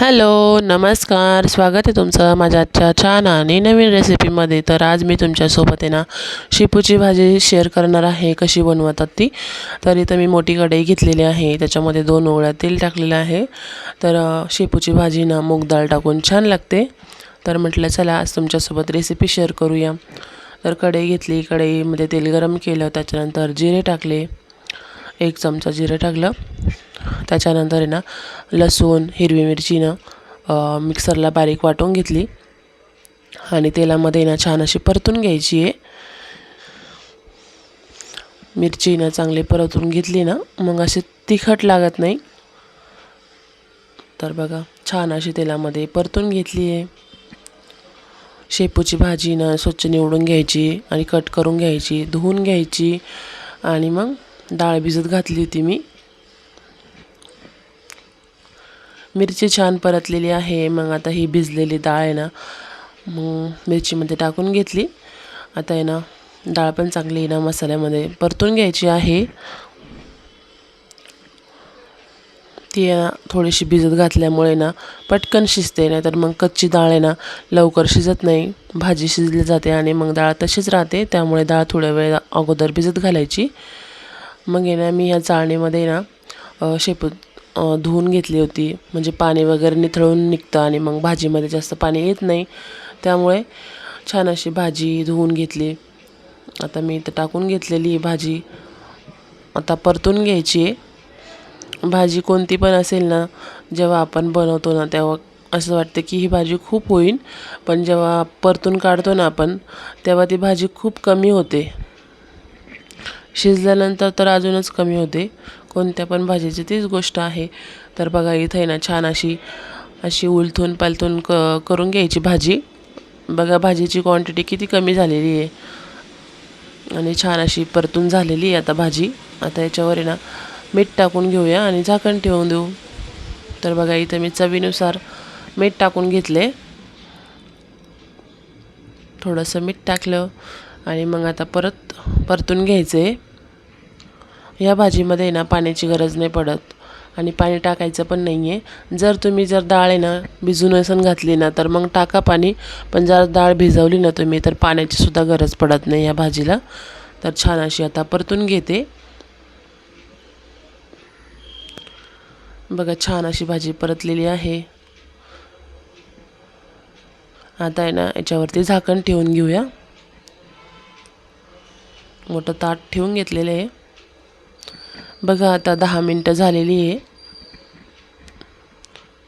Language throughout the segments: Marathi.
हॅलो नमस्कार. स्वागत आहे तुमचं माझ्या आजच्या छान आणि नवीन रेसिपीमध्ये तर आज मी तुमच्यासोबत आहे ना शेपूची भाजी शेअर करणार आहे कशी बनवतात ती. तर इथं मी मोठी कढई घेतलेली आहे त्याच्यामध्ये दोन ओळ्या तेल टाकलेलं आहे. तर शेपूची भाजी ना मूग डाळ टाकून छान लागते. तर म्हटलं चला आज तुमच्यासोबत रेसिपी शेअर करूया. तर कढई घेतली कढईमध्ये तेल गरम केलं त्याच्यानंतर जिरे टाकले. एक चमचा जिरे टाकलं. त्याच्यानंतर आहे ना लसूण हिरवी मिरचीनं ना मिक्सरला बारीक वाटून घेतली. आणि तेलामध्ये ना छान अशी परतून घ्यायची आहे. मिरची ना चांगली परतून घेतली ना मग अशी तिखट लागत नाही. तर बघा छान अशी तेलामध्ये परतून घेतली आहे. शेपूची भाजी ना स्वच्छ निवडून घ्यायची आणि कट करून घ्यायची धुवून घ्यायची. आणि मग डाळ भिजत घातली होती मी. मिरची छान परतलेली आहे. मग आता ही भिजलेली डाळ आहे ना मग मिरचीमध्ये टाकून घेतली. आता आहे ना डाळ पण चांगली आहे ना मसाल्यामध्ये परतून घ्यायची आहे. ती ना थोडीशी भिजत घातल्यामुळे ना पटकन शिजते नाही तर मग कच्ची डाळ आहे ना लवकर शिजत नाही. भाजी शिजली जाते आणि मग डाळ तशीच राहते. त्यामुळे डाळ थोड्या वेळ अगोदर भिजत घालायची. मग आहे ना मी ह्या चाळणीमध्ये ना शेपू धुवून घेतली होती. म्हणजे पाणी वगैरे निथळून निघतं आणि मग भाजीमध्ये जास्त पाणी येत नाही. त्यामुळे छान अशी भाजी धुवून घेतली. आता मी इथं टाकून घेतलेली ही भाजी. आता परतून घ्यायची. आहे भाजी कोणती पण असेल ना जेव्हा आपण बनवतो ना तेव्हा असं वाटतं की ही भाजी खूप होईल पण जेव्हा परतून काढतो ना आपण तेव्हा ती भाजी खूप कमी होते. शिजल्यानंतर तर अजूनच कमी होते. कोणत्या पण भाजीची तीच गोष्ट आहे. तर बघा इथं आहे ना छान अशी अशी उलथून पालथून क करून घ्यायची भाजी. बघा भाजीची क्वांटिटी किती कमी झालेली आहे. आणि छान अशी परतून झालेली आहे आता भाजी. आता याच्यावर आहे ना मीठ टाकून घेऊया आणि झाकण ठेवून देऊ. तर बघा इथं मी चवीनुसार मीठ टाकून घेतले. थोडंसं मीठ टाकलं आणि मग आता परत परतून घ्यायचं. आहे ह्या भाजीमध्ये ना पाण्याची गरज नाही पडत. आणि पाणी टाकायचं पण नाही आहे जर तुम्ही जर डाळ आहे ना भिजून नसन घातली ना तर मग टाका पाणी. पण जर डाळ भिजवली ना तुम्ही तर पाण्याची सुद्धा गरज पडत नाही या भाजीला. तर छान अशी आता परतून घेते. बघा छान अशी भाजी परतलेली आहे. आता आहे ना याच्यावरती झाकण ठेवून घेऊया. मोठं ताट ठेवून घेतलेलं आहे. बघा आता दहा मिनटं झालेली आहे.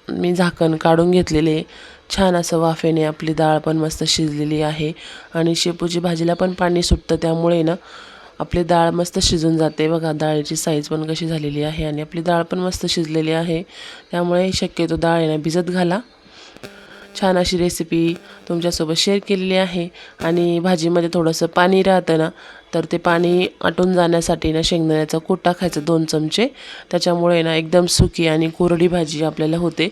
मी झाकण काढून घेतलेले आहे. छान असं वाफेने आपली डाळ पण मस्त शिजलेली आहे. आणि शेपूची भाजीला पण पाणी सुटतं त्यामुळे ना आपली डाळ मस्त शिजून जाते. बघा डाळीची साईज पण कशी झालेली आहे आणि आपली डाळ पण मस्त शिजलेली आहे. त्यामुळे शक्यतो डाळ आहे ना भिजत घाला. छान अशी रेसिपी तुमच्यासोबत शेअर केलेली आहे. आणि भाजीमध्ये थोडंसं पाणी राहतं ना तर ते पाणी आटून जाण्यासाठी ना शेंगदाण्याचा कूट टाकायचं दोन चमचे. त्याच्यामुळे ना एकदम सुकी आणि कोरडी भाजी आपल्याला होते.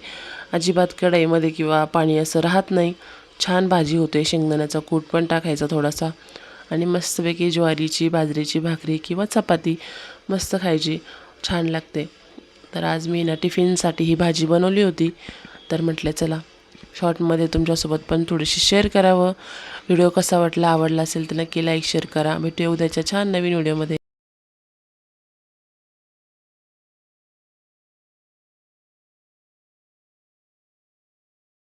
अजिबात कढईमध्ये किंवा पाणी असं राहत नाही. छान भाजी होते शेंगदाण्याचा कूट पण टाकायचा थोडासा. आणि मस्तपैकी ज्वारीची बाजरीची भाकरी किंवा चपाती मस्त खायची छान लागते. तर आज मी ना टिफिनसाठी ही भाजी बनवली होती. तर म्हटलं चला शॉर्टमध्ये तुमच्यासोबत पण थोडीशी शेअर करावं. व्हिडिओ कसा वाटला आवडला असेल तर नक्की लाईक शेअर करा. भेटूया उद्याच्या छान नवीन व्हिडिओमध्ये.